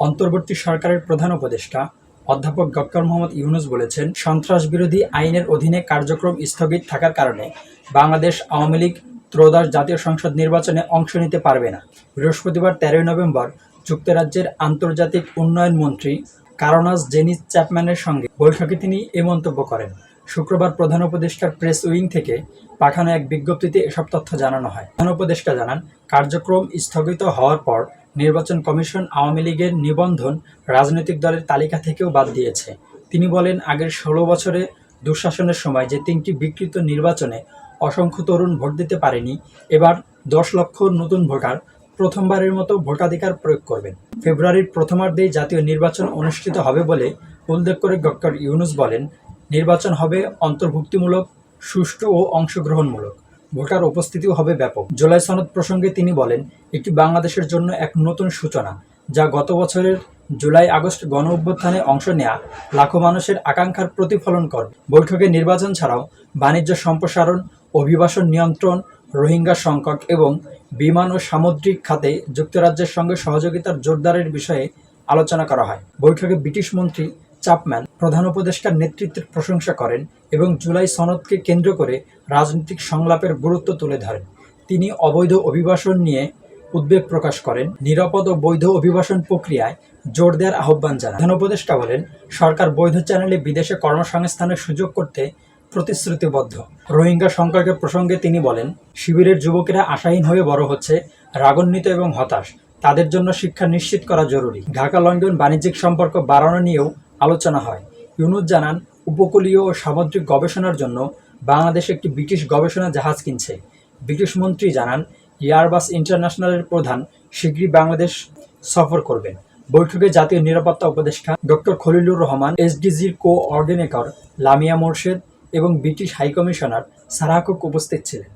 অন্তর্বর্তী সরকারের প্রধান উপদেষ্টা অধ্যাপক ডক্টর মোহাম্মদ ইউনুস বলেছেন সন্ত্রাস বিরোধী আইনের অধীনে কার্যক্রম স্থগিত থাকার কারণে বাংলাদেশ আওয়ামী লীগ ত্রয়োদশ জাতীয় সংসদ নির্বাচনে অংশ নিতে পারবে না। বৃহস্পতিবার তেরোই নভেম্বর যুক্তরাজ্যের আন্তর্জাতিক উন্নয়ন মন্ত্রী কারোনাস জেনিস চ্যাপম্যানের সঙ্গে বৈঠকে তিনি এ মন্তব্য করেন। শুক্রবার প্রধান উপদেষ্টার প্রেস উইং থেকে পাঠানো এক বিজ্ঞপ্তিতে এসব তথ্য জানানো হয়। প্রধান উপদেষ্টা জানান, কার্যক্রম স্থগিত হওয়ার পর নির্বাচন কমিশন আওয়ামী লীগের নিবন্ধন রাজনৈতিক দলের তালিকা থেকেও বাদ দিয়েছে। তিনি বলেন, আগের ষোলো বছরে দুঃশাসনের সময় যে তিনটি বিকৃত নির্বাচনে অসংখ্য তরুণ ভোট দিতে পারেনি, এবার দশ লক্ষ নতুন ভোটার প্রথমবারের মতো ভোটাধিকার প্রয়োগ করবেন। ফেব্রুয়ারির প্রথমার্ধেই জাতীয় নির্বাচন অনুষ্ঠিত হবে বলে উল্লেখ করে ডক্টর ইউনুস বলেন, নির্বাচন হবে অন্তর্ভুক্তিমূলক, সুষ্ঠু ও অংশগ্রহণমূলক। ভোটার উপস্থিতিও হবে ব্যাপক। জুলাই সনদ প্রসঙ্গে তিনি বলেন, এটি বাংলাদেশের জন্য এক নতুন সূচনা, যা গত বছরের জুলাই আগস্ট গণ অভ্যুত্থানে অংশ নেয়া লাখো মানুষের আকাঙ্ক্ষার প্রতিফলন করবে। বৈঠকে নির্বাচন ছাড়াও বাণিজ্য সম্প্রসারণ, অভিবাসন নিয়ন্ত্রণ, রোহিঙ্গা সংকট এবং বিমান ও সামুদ্রিক খাতে যুক্তরাজ্যের সঙ্গে সহযোগিতার জোরদারের বিষয়ে আলোচনা করা হয়। বৈঠকে ব্রিটিশ মন্ত্রী চাপম্যান প্রধান উপদেষ্টার নেতৃত্বের প্রশংসা করেন এবং জুলাই সনদকে কেন্দ্র করে রাজনৈতিক সংলাপের গুরুত্ব তুলে ধরেন। তিনি অবৈধ অভিবাসন নিয়ে উদ্বেগ প্রকাশ করেন। নিরাপদ ও বৈধ অভিবাসন প্রক্রিয়ায় জোর দেওয়ার আহ্বান জানান। প্রধান উপদেষ্টা বলেন, সরকার বৈধ চ্যানেলে বিদেশে কর্মসংস্থানের সুযোগ করতে প্রতিশ্রুতিবদ্ধ। রোহিঙ্গা সংকটের প্রসঙ্গে তিনি বলেন, শিবিরের যুবকেরা আশাহীন হয়ে বড় হচ্ছে, রাগান্বিত এবং হতাশ। তাদের জন্য শিক্ষা নিশ্চিত করা জরুরি। ঢাকা লন্ডন বাণিজ্যিক সম্পর্ক বাড়ানো নিয়েও আলোচনা হয়। ইউনুস জানান, উপকূলীয় ও সামুদ্রিক গবেষণার জন্য বাংলাদেশ একটি ব্রিটিশ গবেষণা জাহাজ কিনছে। ব্রিটিশ মন্ত্রী জানান এয়ারবাস ইন্টারন্যাশনালের প্রধান শীঘ্রই বাংলাদেশ সফর করবেন। বৈঠকে জাতীয় নিরাপত্তা উপদেষ্টা ডক্টর খলিলুর রহমান, এসডিজির কো অর্ডিনেটর লামিয়া মোর্শেদ এবং ব্রিটিশ হাইকমিশনার সারাহকুক উপস্থিত ছিলেন।